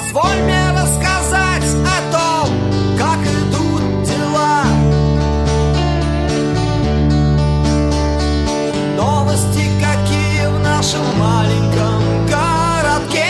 Позволь мне рассказать о том, как идут дела. Новости какие в нашем маленьком городке.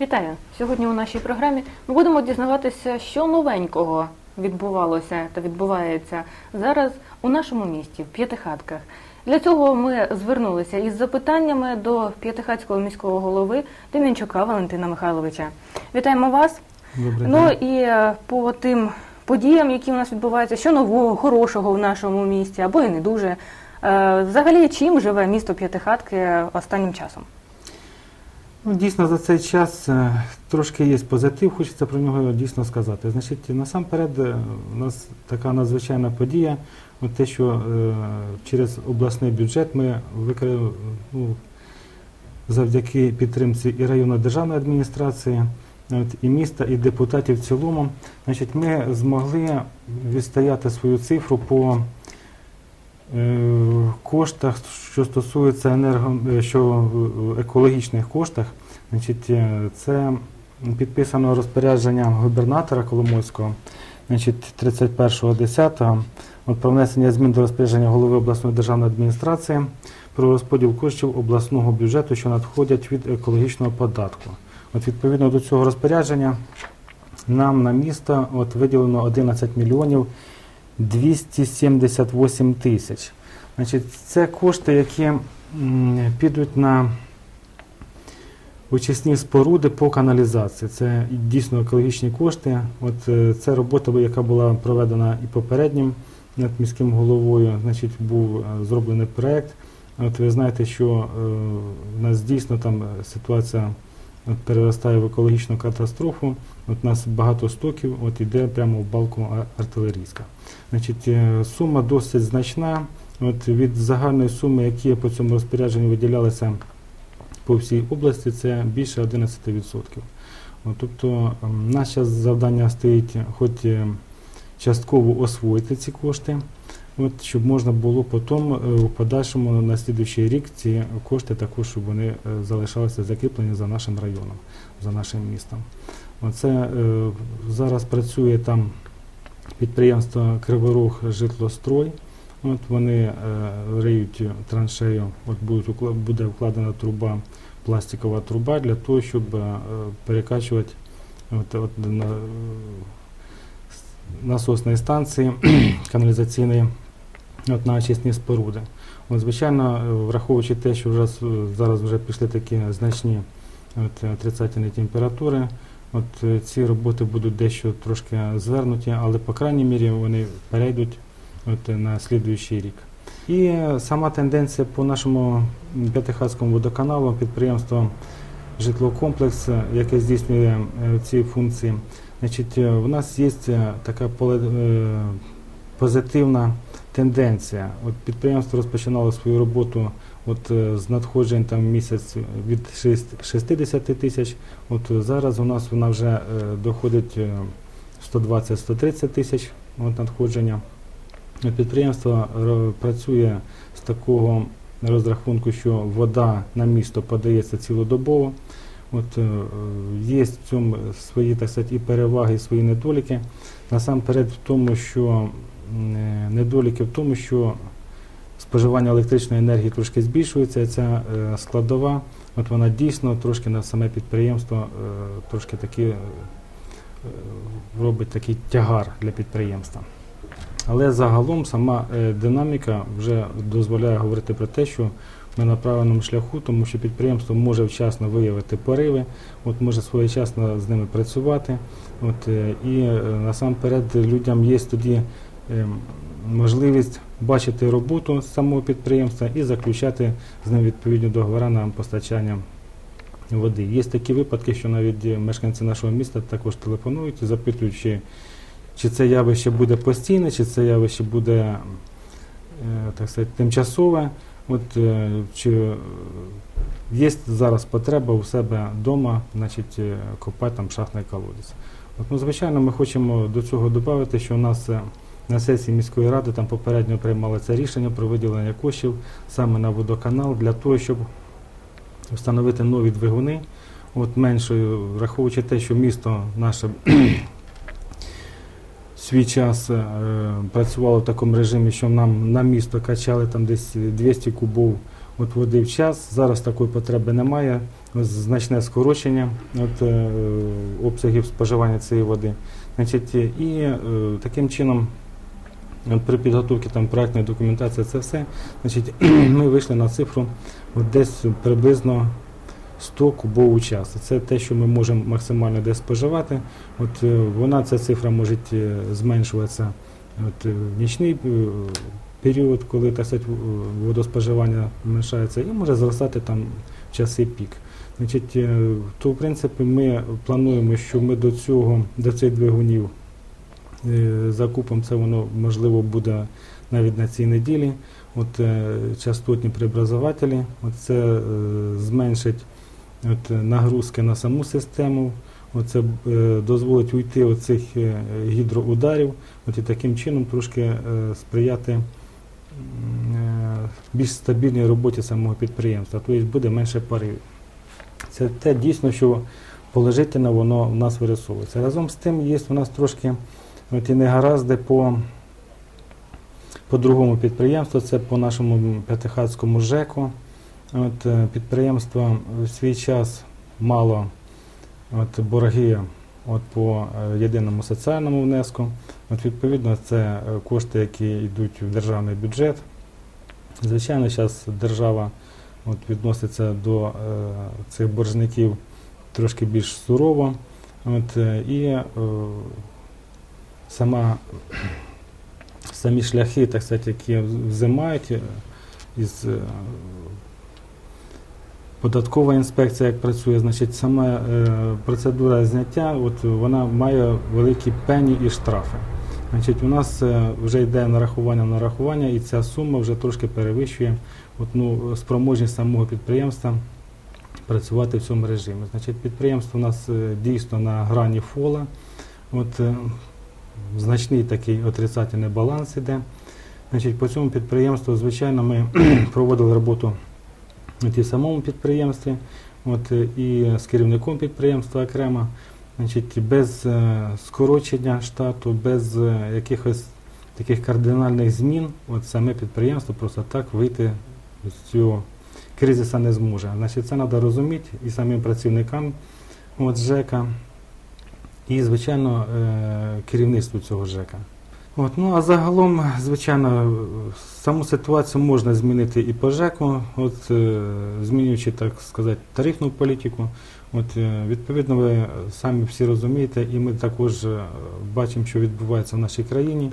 Вітаю! Сьогодні у нашій програмі ми будемо дізнаватися, що новенького відбувалося та відбувається зараз у нашому місті, в П'ятихатках. Для цього ми звернулися із запитаннями до П'ятихатського міського голови Демінчука Валентина Михайловича. Вітаємо вас! Добрий Ну і е, по тим подіям, які у нас відбуваються, що нового, хорошого в нашому місті, або і не дуже. Е, Взагалі, чим живе місто П'ятихатки останнім часом? Ну, дійсно, за цей час е, трошки є позитив, хочеться про нього дійсно сказати. Значить, насамперед, е, у нас така надзвичайна подія, те, що е, через обласний бюджет ми викрили, ну, завдяки підтримці і районної державної адміністрації, і міста, і депутатів в цілому, значить, ми змогли відстояти свою цифру по коштах, що стосується енерго, е, що екологічних коштах, значить, е, це підписано розпорядження губернатора Коломойського, значить, 31.10 от про внесення змін до розпорядження голови обласної державної адміністрації про розподіл коштів обласного бюджету, що надходять від екологічного податку. От відповідно до цього розпорядження нам на місто от виділено 11 мільйонів 278 тисяч. Значить, це кошти, які підуть на очисні споруди по каналізації. Це дійсно екологічні кошти. От це робота, яка була проведена і попереднім над міським головою. Значить, був е, зроблений проект. От ви знаєте, що е, в нас дійсно там ситуація переростає в екологічну катастрофу. От у нас багато стоків, от іде прямо в балку артилерійська. Значить, е, сума досить значна. От від загальної суми, які по цьому розпорядженню виділялися по всій області, це більше 11%. От, тобто ем, наше завдання стоїть хоч е, частково освоїти ці кошти, от, щоб можна було потім е, у подальшому на слідуючий рік ці кошти також, щоб вони е, залишалися закріплені за нашим районом, за нашим містом. Оце зараз працює там підприємство Криворог Житлострой. От вони е, риють траншею, от буде вкладена труба, пластикова труба для того, щоб е, перекачувати от, от, на, насосної станції каналізаційної от, на очисні споруди. От, звичайно, враховуючи те, що вже, зараз вже пішли такі значні от, отрицательні температури, От ці роботи будуть дещо трошки звернуті, але по крайній мірі вони перейдуть е, на слідуючий рік. І е, сама тенденція по нашому П'ятихатському водоканалу, підприємство житлокомплекс, яке здійснює ці функції. Значить, е, в нас є така позитивна тенденція. От підприємство розпочинало свою роботу от, з надходжень там місяць від 60 тисяч. От зараз у нас вона вже доходить е, 120-130 тисяч от, надходження. Е, Підприємство працює з такого розрахунку, що вода на місто подається цілодобово. От, е, е, є в цьому свої так сказати, і переваги, і свої недоліки. Насамперед в тому, що е, недоліки в тому, що споживання електричної енергії трошки збільшується, і ця е, складова, от вона дійсно трошки на саме підприємство е, трошки таки е, е, робить такий тягар для підприємства. Але загалом сама е, динаміка вже дозволяє говорити про те, що ми на правильному шляху, тому що підприємство може вчасно виявити пориви, от може своєчасно з ними працювати. От, е, і е, насамперед людям є тоді можливість бачити роботу самого підприємства і заключати з ним відповідні договори на постачання води. Є такі випадки, що навіть мешканці нашого міста також телефонують і запитують, чи, це явище буде постійне, чи це явище буде е, так сказати, тимчасове. От, е, чи е, є зараз потреба у себе вдома копати там шахтний колодязь. От, ну, звичайно, ми хочемо до цього додати, що у нас на сесії міської ради там попередньо приймали це рішення про виділення коштів саме на водоканал для того, щоб встановити нові двигуни от меншою, враховуючи те, що місто наше свій час е, працювало в такому режимі, що нам на місто качали там десь 200 кубов от води в час. Зараз такої потреби немає. Значне скорочення от, е, обсягів споживання цієї води. Значить, і е, таким чином, при підготовці там проектної документації, це все, значить, ми вийшли на цифру десь приблизно 100 кубов у час. Це те, що ми можемо максимально десь споживати. От е, вона, ця цифра може е, зменшуватися от, е, нічний період, коли так сказати, водоспоживання зменшається, і може зростати там в часи пік. Значить, то в принципі ми плануємо, що ми до цього, до цих двигунів закупом це воно можливо буде навіть на цій неділі. От частотні преобразователі, от це зменшить от, е, нагрузки на саму систему. Оце е, дозволить уйти від цих е, гідроударів, от і таким чином трошки сприяти більш стабільній роботі самого підприємства, тобто буде менше пари. Це те дійсно, що положительно воно в нас вирисовується. Разом з тим є у нас трошки от і негаразди по, по другому підприємству, це по нашому п'ятихатському ЖЕКу. От, е, підприємство в свій час мало от, борги от, по е, єдиному соціальному внеску. От, відповідно, це е, кошти, які йдуть в державний бюджет. Звичайно, зараз держава от, відноситься до е, цих боржників трошки більш сурово. От, і е, сама, самі шляхи, так сказати, які взимають із податкова інспекція, як працює, значить, сама е, процедура зняття, от вона має великі пені і штрафи. Значить, у нас е, вже йде нарахування нарахування, і ця сума вже трошки перевищує от, ну, спроможність самого підприємства працювати в цьому режимі. Значить, підприємство у нас е, дійсно на грані фола. От, е, значний такий отрицательний баланс іде. Значить, по цьому підприємству, звичайно, ми проводили роботу от і самому підприємстві, от, е, і з керівником підприємства окремо. Значить, без е, скорочення штату, без е, якихось таких кардинальних змін, от саме підприємство просто так вийти з цього кризиса не зможе. Значить, це треба розуміти і самим працівникам от, ЖЕКа, і, звичайно, керівництву цього ЖЕКа. От, ну а загалом, звичайно, саму ситуацію можна змінити і по ЖЕКу, от, е, змінюючи, так сказати, тарифну політику. От, е, відповідно, ви самі всі розумієте, і ми також е, бачимо, що відбувається в нашій країні.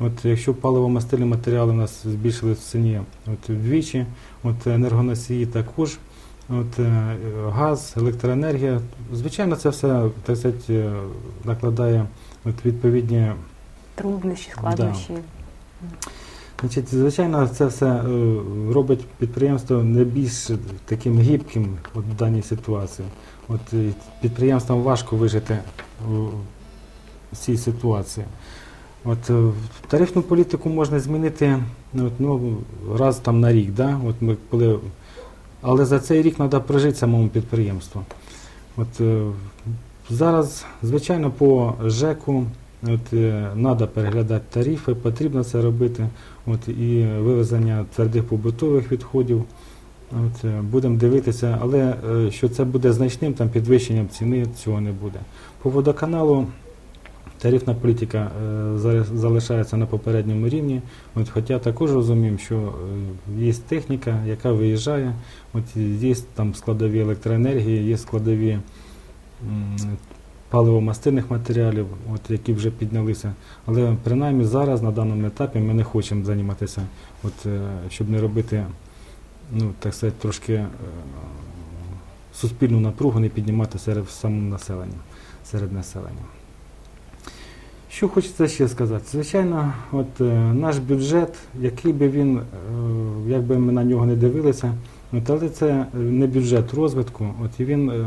От, якщо паливо-мастильні матеріали у нас збільшили в ціні от, вдвічі, от, енергоносії також, от, газ, електроенергія, звичайно, це все так сказати, накладає от, відповідні Труднощі, складнощі. Значить, звичайно, це все е, робить підприємство не більш таким гібким от, в даній ситуації. От е, підприємствам важко вижити в цій ситуації. От е, тарифну політику можна змінити ну, от, ну, раз там на рік, да? от ми коли, але за цей рік треба прожити самому підприємству. От, зараз, звичайно, по ЖЕКу От, треба переглядати тарифи, потрібно це робити. От, і вивезення твердих побутових відходів. От, е, будемо дивитися, але е, що це буде значним там, підвищенням ціни, цього не буде. По водоканалу тарифна політика е, залишається на попередньому рівні. От, хоча також розуміємо, що є техніка, яка виїжджає, от, є там складові електроенергії, є складові паливо-мастильних матеріалів, от, які вже піднялися. Але принаймні зараз, на даному етапі, ми не хочемо займатися, от, е, щоб не робити, ну, так сказати, трошки е, суспільну напругу, не піднімати серед самого населення, серед населення. Що хочеться ще сказати? Звичайно, от, е, наш бюджет, який би він, як би ми на нього не дивилися, але це не бюджет розвитку, от, і він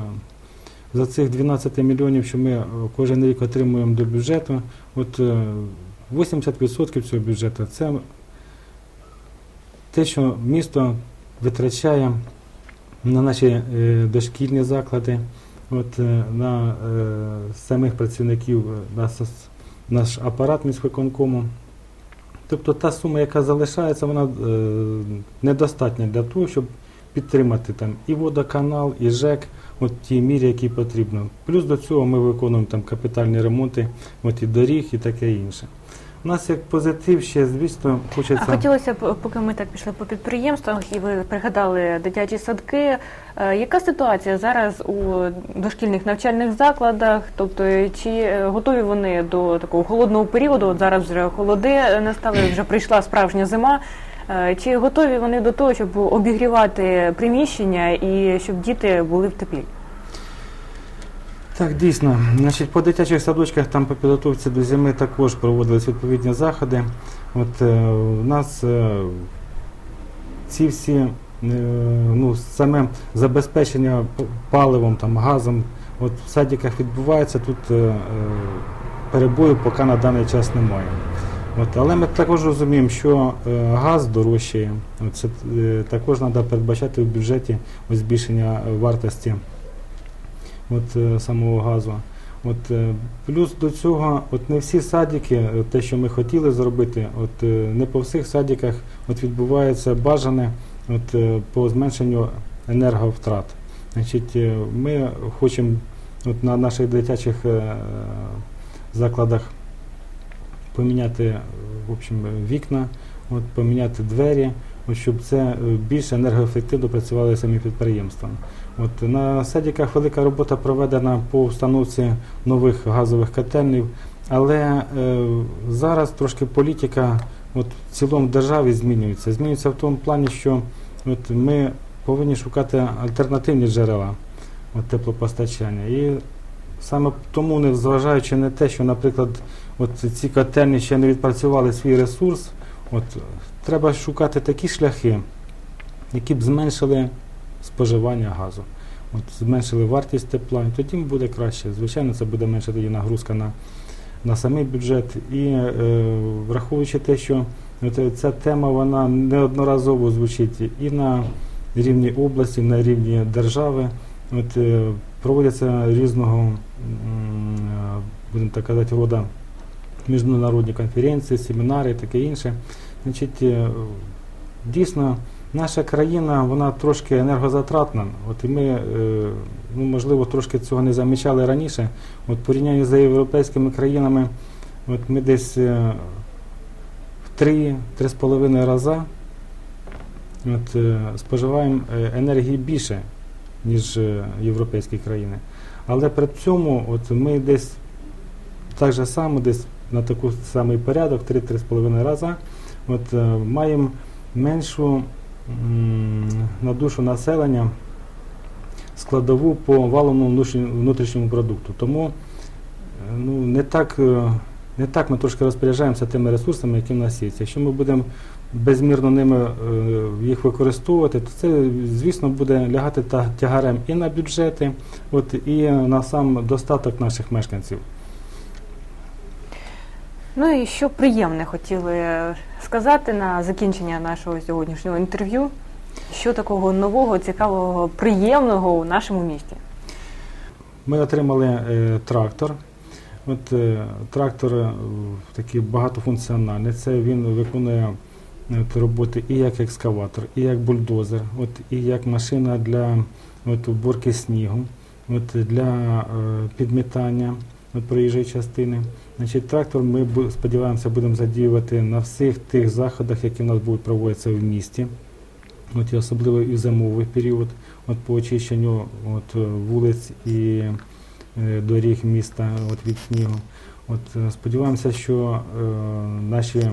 за цих 12 мільйонів, що ми е, кожен рік отримуємо до бюджету, от е, 80% цього бюджету це те, що місто витрачає на наші е, дошкільні заклади, от, е, на е, самих працівників е, на наш апарат міськвиконкому. Тобто та сума, яка залишається, вона е, недостатня для того, щоб підтримати там і водоканал, і ЖЕК от тій мірі, які потрібно. Плюс до цього ми виконуємо там капітальні ремонти, от і доріг, і таке інше. У нас як позитив ще, звісно, хочеться. А хотілося б, поки ми так пішли по підприємствах, і ви пригадали дитячі садки. е, Яка ситуація зараз у дошкільних навчальних закладах? Тобто, чи е, готові вони до такого холодного періоду? От зараз вже холоди настали, вже прийшла справжня зима. Е, Чи готові вони до того, щоб обігрівати приміщення і щоб діти були в теплі? Так, дійсно. Значить, по дитячих садочках там по підготовці до зими також проводились відповідні заходи. От е, у нас е, ці всі ну, саме забезпечення паливом, там, газом, от в садиках відбувається, тут перебою поки на даний час немає. От, але ми також розуміємо, що е, газ дорожчає. Це е, також треба передбачати в бюджеті ось збільшення вартості от, е, самого газу. От, е, плюс до цього, от не всі садики, е, те, що ми хотіли зробити, от, е, не по всіх садиках от, відбувається бажане от, е, по зменшенню енерговтрат. Значить, е, ми хочемо от, на наших дитячих е, закладах поміняти е, в общем, е, вікна, от, поміняти двері, от, щоб це е, більш енергоефективно працювали самі підприємства. От, на садиках велика робота проведена по встановці нових газових котельнів, але е, зараз трошки політика от, в цілому державі змінюється. Змінюється в тому плані, що от, ми повинні шукати альтернативні джерела от, теплопостачання. І саме тому, не зважаючи на те, що, наприклад, от ці котельні ще не відпрацювали свій ресурс, от, треба шукати такі шляхи, які б зменшили споживання газу. От, зменшили вартість тепла, і тоді буде краще. Звичайно, це буде менша тоді нагрузка на, на самий бюджет. І е, враховуючи те, що от, ця тема вона неодноразово звучить і на рівні області, на рівні держави. От, е, проводяться різного, е, будемо так казати, рода міжнародні конференції, семінари і таке інше. Значить, е, дійсно, наша країна вона трошки енергозатратна. От і ми, е, ну, можливо, трошки цього не замічали раніше. От порівнянні з європейськими країнами, от ми десь е, в 3-3,5 рази от, споживаємо енергії більше, ніж європейські країни. Але при цьому от ми десь так же само, десь на такий самий порядок, 3-3,5 рази, от, е, маємо меншу на душу населення складову по валовому внутрішньому- продукту. Тому е, ну, не так, е, не так ми трошки розпоряджаємося тими ресурсами, які в нас є. Якщо ми будемо безмірно ними їх використовувати, то це, звісно, буде лягати тягарем і на бюджети, от, і на сам достаток наших мешканців. Ну і що приємне хотіли сказати на закінчення нашого сьогоднішнього інтерв'ю. Що такого нового, цікавого, приємного у нашому місті? Ми отримали е, трактор. От е, трактор е, такий багатофункціональний. Це він виконує от, роботи і як екскаватор, і як бульдозер, от, і як машина для от, уборки снігу, от, для е, підмітання от, проїжджої частини. Значить, трактор ми сподіваємося будемо задіювати на всіх тих заходах, які в нас будуть проводитися в місті. От, і особливо і в зимовий період от, по очищенню от, е, вулиць і е, доріг міста от, від снігу. От, е, сподіваємося, що е, наші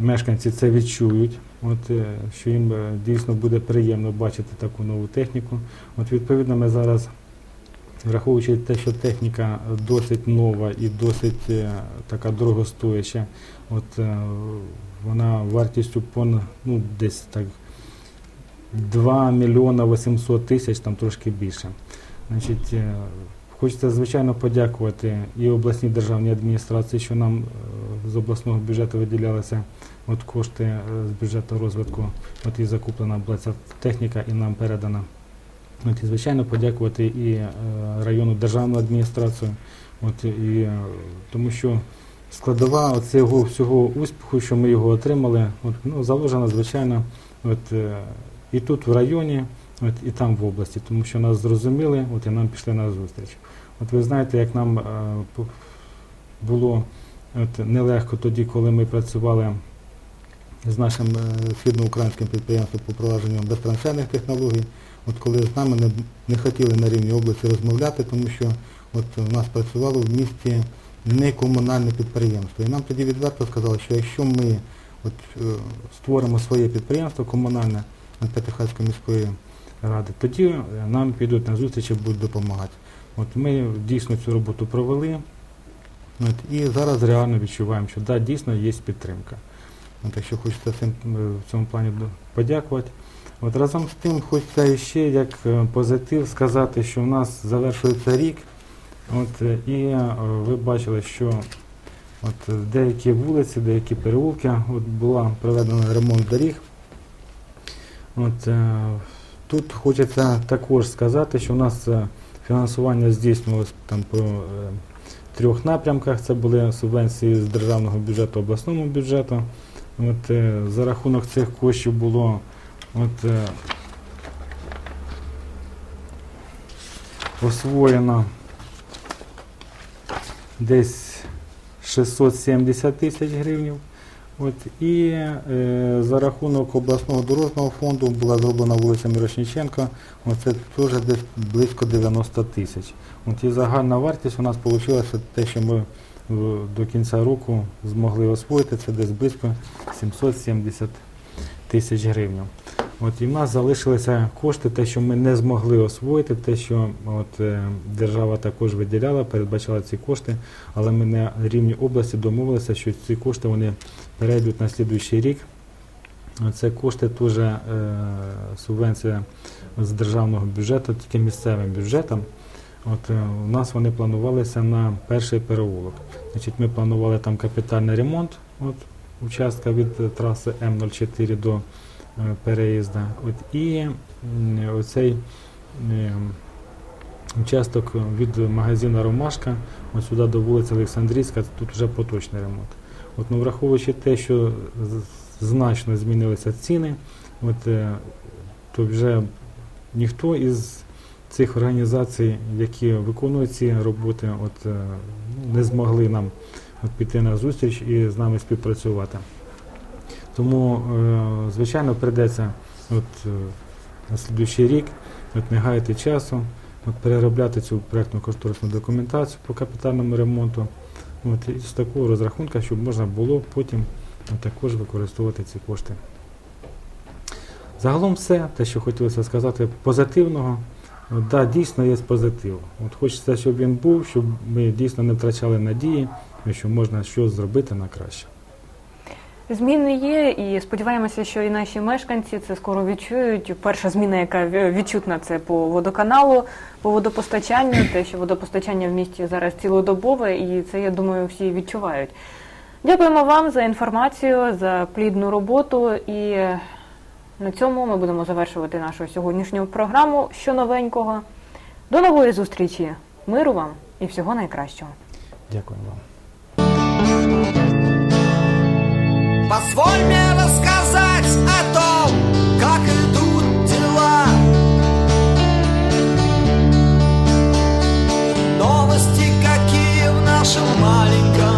мешканці це відчують, от, е, що їм дійсно буде приємно бачити таку нову техніку. От, відповідно, ми зараз, враховуючи те, що техніка досить нова і досить е, така дорогостояча, от, е, вона вартістю понад ну, десь так 2 мільйона 800 тисяч, там трошки більше. Значить, е, хочеться, звичайно, подякувати і обласній державній адміністрації, що нам з обласного бюджету виділялися от кошти з бюджету розвитку, от і закуплена була ця техніка і нам передана. От, і, звичайно, подякувати і е, районну державну адміністрацію, от, і, е, тому що складова цього всього успіху, що ми його отримали, от, ну, заложена, звичайно, от, е, і тут в районі, от, і там в області, тому що нас зрозуміли, от, і нам пішли на зустріч. От ви знаєте, як нам було от, нелегко тоді, коли ми працювали з нашим е, східноукраїнським підприємством по провадженню безтрансферних технологій, от коли з нами не, не хотіли на рівні області розмовляти, тому що от у нас працювало в місті не комунальне підприємство. І нам тоді відверто сказали, що якщо ми от, е, створимо своє підприємство комунальне П'ятихатської міської ради, тоді е, нам підуть на зустріч і будуть допомагати. От ми дійсно цю роботу провели. От, і зараз реально відчуваємо, що да, дійсно є підтримка. От, якщо цим, е, в цьому плані подякувати. От разом з тим хочеться ще як е, позитив сказати, що в нас завершується рік. От, е, і е, ви бачили, що от, деякі вулиці, деякі переулки, от була проведена ремонт доріг. От, тут хочеться також сказати, що у нас фінансування здійснювалось там по трьох напрямках. Це були субвенції з державного бюджету обласному бюджету. От, за рахунок цих коштів було от, е, освоєно десь 670 тисяч гривень. От, і е, за рахунок обласного дорожнього фонду була зроблена вулиця Мірошніченка, оце теж десь близько 90 тисяч. І загальна вартість у нас вийшла те, що ми до кінця року змогли освоїти, це десь близько 770 тисяч гривень. От і в нас залишилися кошти, те, що ми не змогли освоїти, те, що от, е, держава також виділяла, передбачала ці кошти, але ми на рівні області домовилися, що ці кошти вони перейдуть на слідуючий рік. Це кошти теж е, субвенція з державного бюджету, тільки місцевим бюджетом. От е, у нас вони планувалися на перший переулок. Значить, ми планували там капітальний ремонт, от участка від е, траси М04 до е, переїзду. От, і оцей е, участок від магазину Ромашка, от сюди до вулиці Олександрійська, тут вже поточний ремонт. От, ну, враховуючи те, що значно змінилися ціни, от, е, то вже ніхто із цих організацій, які виконують ці роботи, от, не змогли нам от, піти на зустріч і з нами співпрацювати. Тому, е, звичайно, прийдеться от, е, на слідуючий рік от, не гаяти часу, от, переробляти цю проєктну кошторисну документацію по капітальному ремонту. От, з такого розрахунку, щоб можна було потім от, також використовувати ці кошти. Загалом все, те, що хотілося сказати, позитивного. От, да, дійсно є позитив. От хочеться, щоб він був, щоб ми дійсно не втрачали надії, що можна щось зробити на краще. Зміни є, і сподіваємося, що і наші мешканці це скоро відчують. Перша зміна, яка відчутна, це по водоканалу, по водопостачанню. Те, що водопостачання в місті зараз цілодобове, і це, я думаю, всі відчувають. Дякуємо вам за інформацію, за плідну роботу. І на цьому ми будемо завершувати нашу сьогоднішню програму. Що новенького. До нової зустрічі. Миру вам і всього найкращого. Дякую вам. Позволь мне рассказать о том, как идут дела. Новости какие в нашем маленьком